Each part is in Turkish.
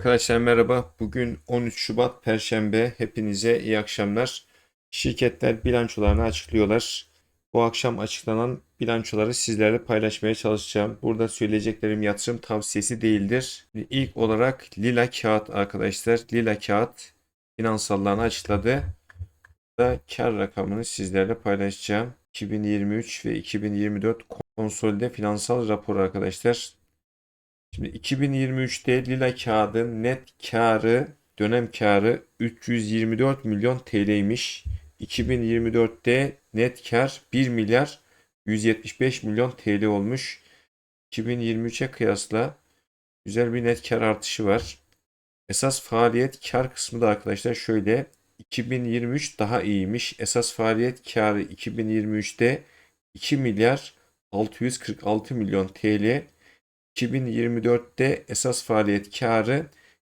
Arkadaşlar merhaba. Bugün 13 Şubat Perşembe. Hepinize iyi akşamlar. Şirketler bilançolarını açıklıyorlar. Bu akşam açıklanan bilançoları sizlerle paylaşmaya çalışacağım. Burada söyleyeceklerim yatırım tavsiyesi değildir. İlk olarak Lila Kağıt arkadaşlar. Lila Kağıt finansallarını açıkladı. Da kar rakamını sizlerle paylaşacağım. 2023 ve 2024 konsolide finansal rapor arkadaşlar. Şimdi 2023'te Lila Kağıd'ın net karı, dönem karı 324 milyon TL'ymiş. 2024'te net kar 1 milyar 175 milyon TL olmuş. 2023'e kıyasla güzel bir net kar artışı var. Esas faaliyet kar kısmı da arkadaşlar şöyle 2023 daha iyiymiş. Esas faaliyet karı 2023'te 2 milyar 646 milyon TL. 2024'te esas faaliyet karı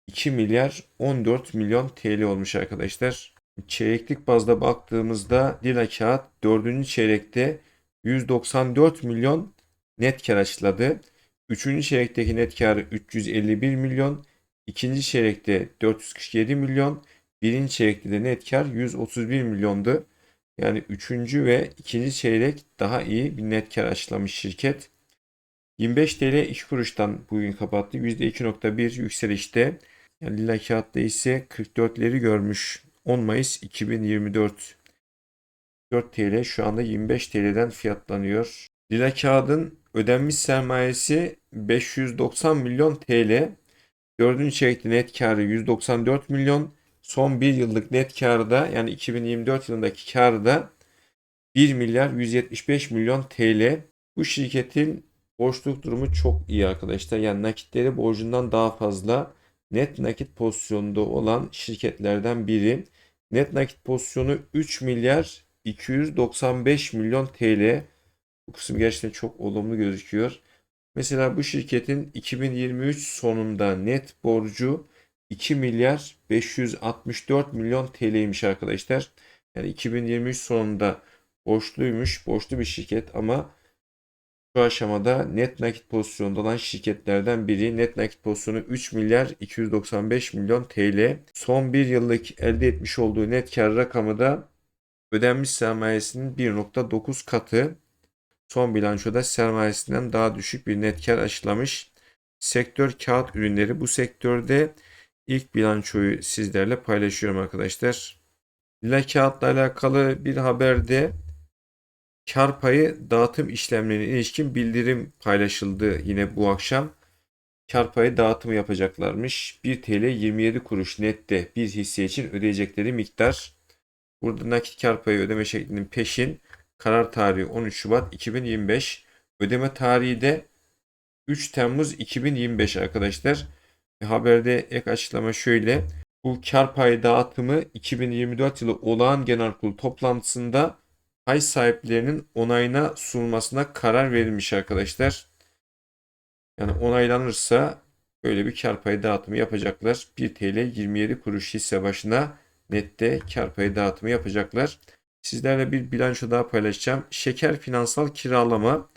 2 milyar 14 milyon TL olmuş arkadaşlar. Çeyreklik bazda baktığımızda Lila Kağıt 4. çeyrekte 194 milyon net kar açıkladı. 3. çeyrekteki net karı 351 milyon. 2. çeyrekte 447 milyon. 1. çeyrekte de net kar 131 milyondu. Yani 3. ve 2. çeyrek daha iyi bir net kar açıklamış şirket. 25 TL 2 kuruştan bugün kapattı. %2.1 yükselişte. Yani lila kağıtta ise 44'leri görmüş. 10 Mayıs 2024. 4 TL şu anda 25 TL'den fiyatlanıyor. Lila kağıdın ödenmiş sermayesi 590 milyon TL. 4. çeyrekte net karı 194 milyon. Son 1 yıllık net karı da yani 2024 yılındaki karı da 1 milyar 175 milyon TL. Bu şirketin Borçluluk durumu çok iyi arkadaşlar. Yani nakitleri borcundan daha fazla net nakit pozisyonunda olan şirketlerden biri. Net nakit pozisyonu 3 milyar 295 milyon TL. Bu kısım gerçekten çok olumlu gözüküyor. Mesela bu şirketin 2023 sonunda net borcu 2 milyar 564 milyon TL'ymiş arkadaşlar. Yani 2023 sonunda borçluymuş, borçlu bir şirket ama şu aşamada net nakit pozisyonda olan şirketlerden biri. Net nakit pozisyonu 3 milyar 295 milyon TL. Son bir yıllık elde etmiş olduğu net kar rakamı da ödenmiş sermayesinin 1.9 katı. Son bilançoda sermayesinden daha düşük bir net kar açıklamış. Sektör kağıt ürünleri bu sektörde ilk bilançoyu sizlerle paylaşıyorum arkadaşlar. Lila kağıtla alakalı bir haberde kar payı dağıtım işlemlerine ilişkin bildirim paylaşıldı yine bu akşam. Kar payı dağıtımı yapacaklarmış. 1 TL 27 kuruş nette bir hisse için ödeyecekleri miktar. Burada nakit kar payı ödeme şeklinin peşin karar tarihi 13 Şubat 2025. Ödeme tarihi de 3 Temmuz 2025 arkadaşlar. Haberde ek açıklama şöyle. Bu kar payı dağıtımı 2024 yılı olağan genel kurul toplantısında pay sahiplerinin onayına sunulmasına karar verilmiş arkadaşlar. Yani onaylanırsa böyle bir kar payı dağıtımı yapacaklar. 1 TL 27 kuruş hisse başına nette kar payı dağıtımı yapacaklar. Sizlerle bir bilanço daha paylaşacağım. Şeker finansal kiralama.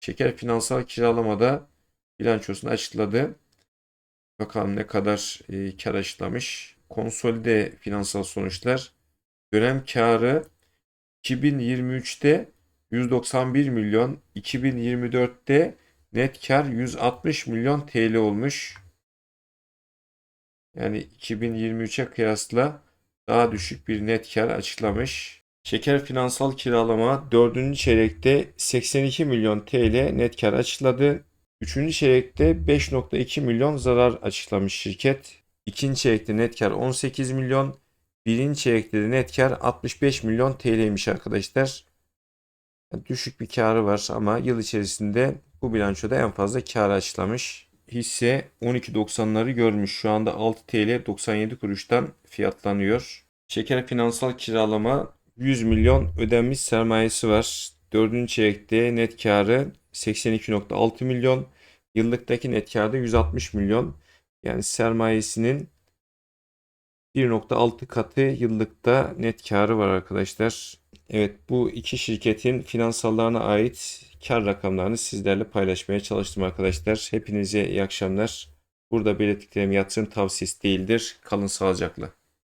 Şeker finansal kiralamada bilançosunu açıkladı. Bakalım ne kadar e, kar açıklamış. Konsolide finansal sonuçlar. Dönem karı 2023'te 191 milyon, 2024'te net kar 160 milyon TL olmuş. Yani 2023'e kıyasla daha düşük bir net kar açıklamış. Şeker finansal kiralama 4. çeyrekte 82 milyon TL net kar açıkladı. 3. çeyrekte 5.2 milyon zarar açıklamış şirket. 2. çeyrekte net kar 18 milyon, Birinci çeyrekte net kar 65 milyon TL'ymiş arkadaşlar. düşük bir karı var ama yıl içerisinde bu bilançoda en fazla kar açıklamış. Hisse 12.90'ları görmüş. Şu anda 6 TL 97 kuruştan fiyatlanıyor. Şeker finansal kiralama 100 milyon ödenmiş sermayesi var. Dördüncü çeyrekte net karı 82.6 milyon. Yıllıktaki net karı 160 milyon. Yani sermayesinin 1.6 katı yıllıkta net karı var arkadaşlar. Evet bu iki şirketin finansallarına ait kar rakamlarını sizlerle paylaşmaya çalıştım arkadaşlar. Hepinize iyi akşamlar. Burada belirttiklerim yatırım tavsiyesi değildir. Kalın sağlıcakla.